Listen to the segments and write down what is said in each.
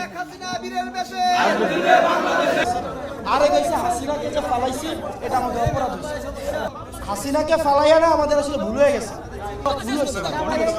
শেখ হাসিনা বীরের বেশে। আরে গেছে হাসিনাকে যে ফালাইছি আমাদের অপরাধ হয়েছে। হাসিনাকে ফালাইয়া না আমাদের আসলে ভুল হয়ে গেছে। ভুল হয়েছে।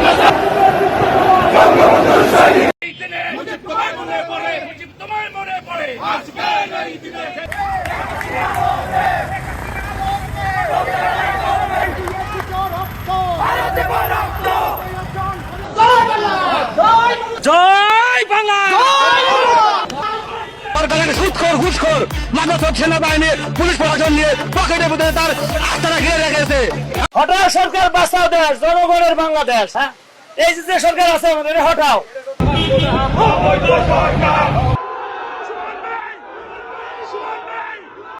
জয় বাংলা। সরকারের সুৎখর ঘুষখর মাদক সেনাবাহিনীর পুলিশ প্রশাসন নিয়ে পকেটে ভিতরে তার আস্থাটা ঘিরে রেখেছে হঠাৎ সরকার বাঁচাও দেশ জনগণের বাংলাদেশ হ্যাঁ? এই যে সরকার আছে আমাদের হঠাও